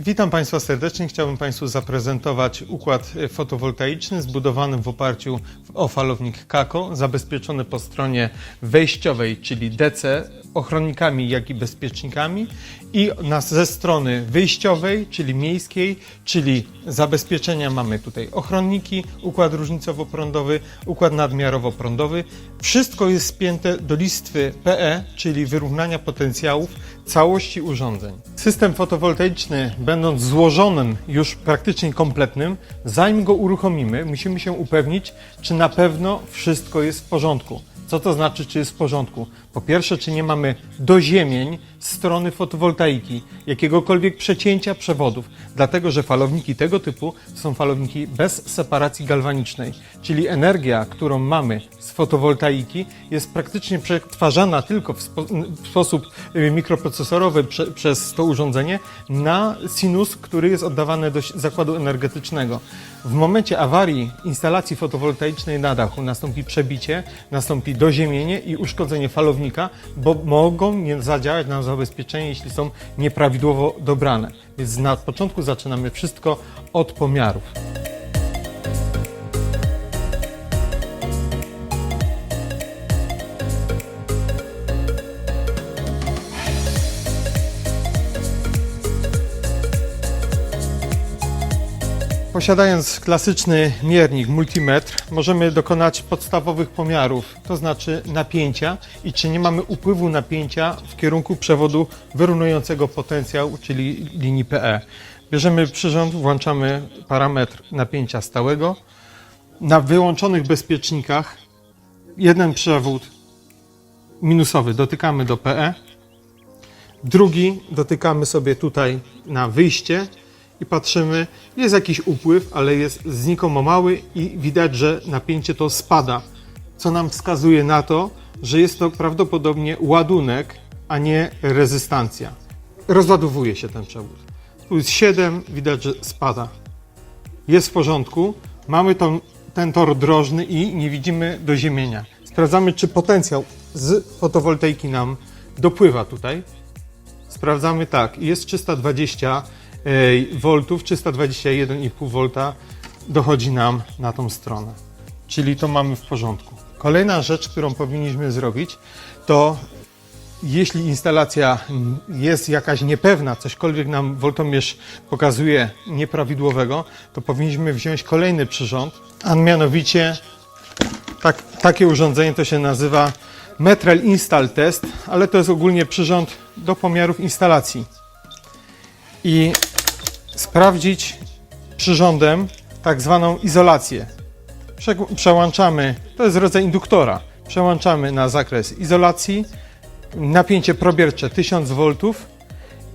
Witam Państwa serdecznie. Chciałbym Państwu zaprezentować układ e, fotowoltaiczny zbudowany w oparciu o falownik KAKO, zabezpieczony po stronie wejściowej, czyli DC, ochronnikami, jak i bezpiecznikami i na, ze strony wyjściowej, czyli miejskiej, czyli zabezpieczenia mamy tutaj ochronniki, układ różnicowo-prądowy, układ nadmiarowo-prądowy. Wszystko jest spięte do listwy PE, czyli wyrównania potencjałów całości urządzeń. System fotowoltaiczny, będąc złożonym już praktycznie kompletnym, zanim go uruchomimy, musimy się upewnić, czy na pewno wszystko jest w porządku. Co to znaczy, czy jest w porządku? Po pierwsze, czy nie mamy doziemień strony fotowoltaiki, jakiegokolwiek przecięcia przewodów, dlatego że falowniki tego typu są falowniki bez separacji galwanicznej, czyli energia, którą mamy z fotowoltaiki jest praktycznie przetwarzana tylko w, spo, w sposób y, mikroprocesorowy prze, przez to urządzenie na sinus, który jest oddawany do zakładu energetycznego. W momencie awarii instalacji fotowoltaicznej na dachu nastąpi przebicie, nastąpi doziemienie i uszkodzenie falownika, bo mogą nie zadziałać na zabezpieczenie, jeśli są nieprawidłowo dobrane. Więc na początku zaczynamy wszystko od pomiarów. Posiadając klasyczny miernik multimetr, możemy dokonać podstawowych pomiarów, to znaczy napięcia i czy nie mamy upływu napięcia w kierunku przewodu wyrównującego potencjał, czyli linii PE. Bierzemy przyrząd, włączamy parametr napięcia stałego. Na wyłączonych bezpiecznikach jeden przewód minusowy dotykamy do PE, drugi dotykamy sobie tutaj na wyjście i patrzymy, jest jakiś upływ, ale jest znikomo mały i widać, że napięcie to spada, co nam wskazuje na to, że jest to prawdopodobnie ładunek, a nie rezystancja. Rozładowuje się ten przewód. Tu jest 7, widać, że spada. Jest w porządku, mamy tą, ten tor drożny i nie widzimy doziemienia. Sprawdzamy, czy potencjał z fotowoltaiki nam dopływa tutaj. Sprawdzamy tak, jest 320 voltów, 321,5 V dochodzi nam na tą stronę. Czyli to mamy w porządku. Kolejna rzecz, którą powinniśmy zrobić, to jeśli instalacja jest jakaś niepewna, cośkolwiek nam woltomierz pokazuje nieprawidłowego, to powinniśmy wziąć kolejny przyrząd, a mianowicie tak, takie urządzenie to się nazywa Metrel Install Test, ale to jest ogólnie przyrząd do pomiarów instalacji. I sprawdzić przyrządem tak zwaną izolację. Prze przełączamy, to jest rodzaj induktora, przełączamy na zakres izolacji, napięcie probiercze 1000 V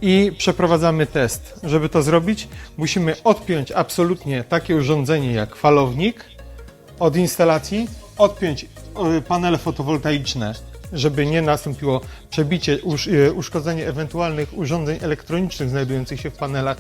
i przeprowadzamy test. Żeby to zrobić, musimy odpiąć absolutnie takie urządzenie jak falownik od instalacji, odpiąć y, panele fotowoltaiczne żeby nie nastąpiło przebicie, e, uszkodzenie ewentualnych urządzeń elektronicznych znajdujących się w panelach.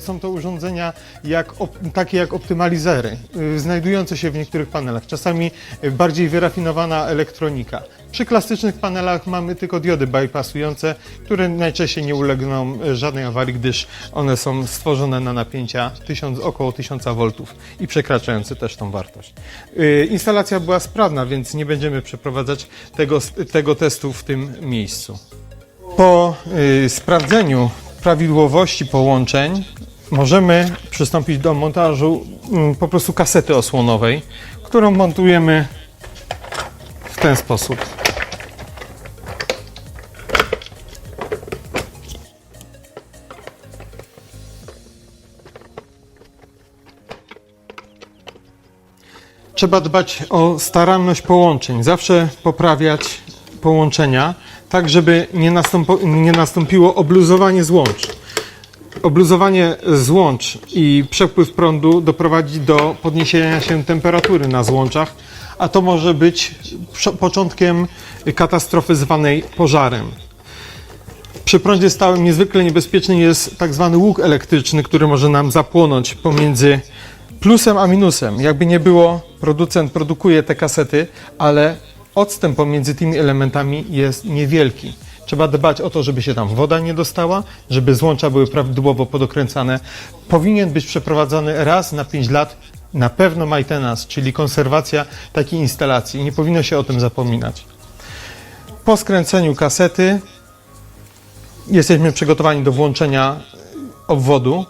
Są to urządzenia jak, takie jak optymalizery, y, znajdujące się w niektórych panelach, czasami bardziej wyrafinowana elektronika. Przy klasycznych panelach mamy tylko diody bypassujące, które najczęściej nie ulegną e, żadnej awarii, gdyż one są stworzone na napięcia 1000, około 1000 V i przekraczające też tą wartość. Yy, instalacja była sprawna, więc nie będziemy przeprowadzać tego, tego testu w tym miejscu. Po yy, sprawdzeniu prawidłowości połączeń możemy przystąpić do montażu yy, po prostu kasety osłonowej, którą montujemy w ten sposób. Trzeba dbać o staranność połączeń, zawsze poprawiać połączenia, tak żeby nie, nie nastąpiło obluzowanie złącz. Obluzowanie złącz i przepływ prądu doprowadzi do podniesienia się temperatury na złączach, a to może być początkiem katastrofy zwanej pożarem. Przy prądzie stałym niezwykle niebezpieczny jest tak zwany łuk elektryczny, który może nam zapłonąć pomiędzy plusem a minusem. Jakby nie było, producent produkuje te kasety, ale odstęp pomiędzy tymi elementami jest niewielki. Trzeba dbać o to, żeby się tam woda nie dostała, żeby złącza były prawidłowo podokręcane. Powinien być przeprowadzony raz na 5 lat na pewno maintenance, czyli konserwacja takiej instalacji. Nie powinno się o tym zapominać. Po skręceniu kasety jesteśmy przygotowani do włączenia obwodu.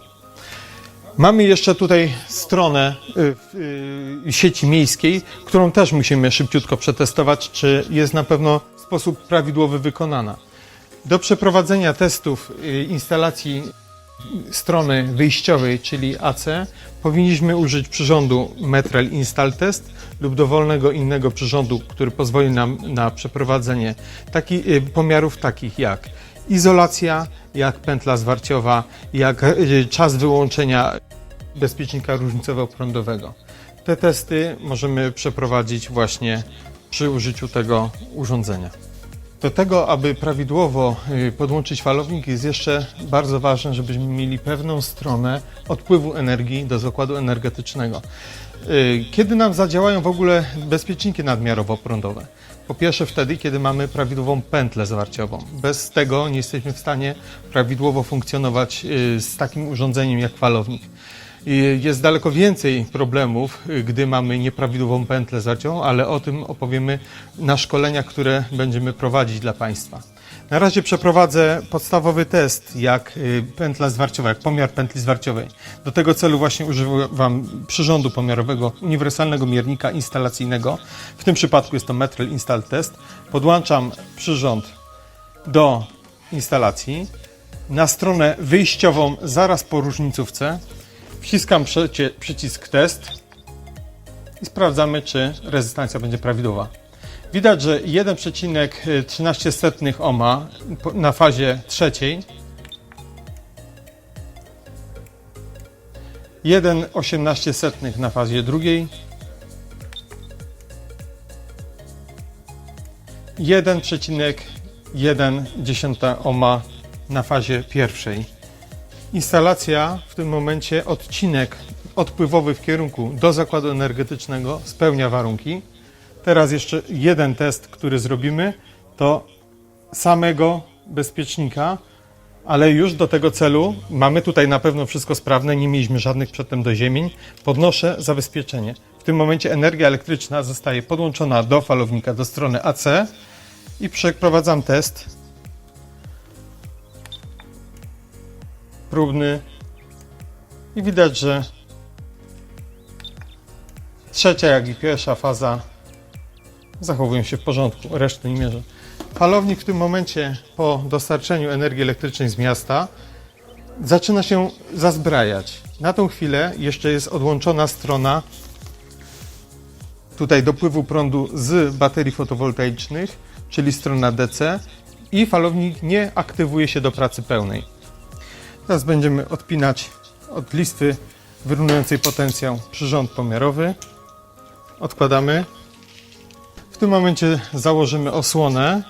Mamy jeszcze tutaj stronę y, y, sieci miejskiej, którą też musimy szybciutko przetestować, czy jest na pewno w sposób prawidłowy wykonana. Do przeprowadzenia testów y, instalacji strony wyjściowej, czyli AC, powinniśmy użyć przyrządu Metrel Install Test lub dowolnego innego przyrządu, który pozwoli nam na przeprowadzenie taki, pomiarów takich jak izolacja, jak pętla zwarciowa, jak y, czas wyłączenia bezpiecznika różnicowo-prądowego. Te testy możemy przeprowadzić właśnie przy użyciu tego urządzenia. Do tego, aby prawidłowo y, podłączyć falownik, jest jeszcze bardzo ważne, żebyśmy mieli pewną stronę odpływu energii do zakładu energetycznego. Y, Kiedy nam zadziałają w ogóle bezpieczniki nadmiarowo-prądowe? Po pierwsze wtedy, kiedy mamy prawidłową pętlę zwarciową. Bez tego nie jesteśmy w stanie prawidłowo funkcjonować y, z takim urządzeniem jak falownik. Jest daleko więcej problemów, y, gdy mamy nieprawidłową pętlę zwarciową, ale o tym opowiemy na szkoleniach, które będziemy prowadzić dla Państwa. Na razie przeprowadzę podstawowy test, jak y, pętla zwarciowa, jak pomiar pętli zwarciowej. Do tego celu właśnie używam przyrządu pomiarowego, uniwersalnego miernika instalacyjnego. W tym przypadku jest to Metrel Install Test. Podłączam przyrząd do instalacji. Na stronę wyjściową, zaraz po różnicówce, wciskam przycisk test i sprawdzamy, czy rezystancja będzie prawidłowa. Widać, że 1,13 ohma po- na fazie trzeciej, 1,18 na fazie drugiej, 1,1 ohma na fazie pierwszej. Instalacja w tym momencie odcinek odpływowy w kierunku do zakładu energetycznego spełnia warunki. Teraz jeszcze jeden test, który zrobimy, to samego bezpiecznika, ale już do tego celu mamy tutaj na pewno wszystko sprawne, nie mieliśmy żadnych przedtem doziemień. Podnoszę zabezpieczenie. W tym momencie energia elektryczna zostaje podłączona do falownika, do strony AC i przeprowadzam test próbny i widać, że trzecia jak i pierwsza faza zachowują się w porządku, reszty nie mierzę. Falownik w tym momencie po dostarczeniu energii elektrycznej z miasta zaczyna się zazbrajać. Na tą chwilę jeszcze jest odłączona strona tutaj dopływu prądu z baterii fotowoltaicznych, czyli strona DC i falownik nie aktywuje się do pracy pełnej. Teraz będziemy odpinać od listy wyrównującej potencjał przyrząd pomiarowy. Odkładamy. Tym momencie założymy osłonę.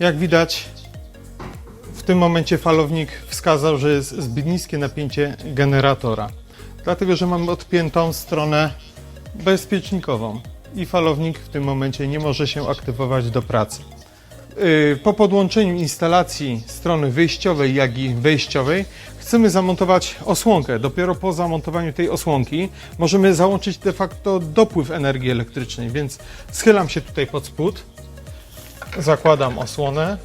Jak widać, w tym momencie falownik wskazał, że jest zbyt niskie napięcie generatora, dlatego że mamy odpiętą stronę bezpiecznikową i falownik w tym momencie nie może się aktywować do pracy. Yy, Po podłączeniu instalacji strony wyjściowej, jak i wejściowej chcemy zamontować osłonkę. Dopiero po zamontowaniu tej osłonki możemy załączyć de facto dopływ energii elektrycznej, więc schylam się tutaj pod spód, zakładam osłonę.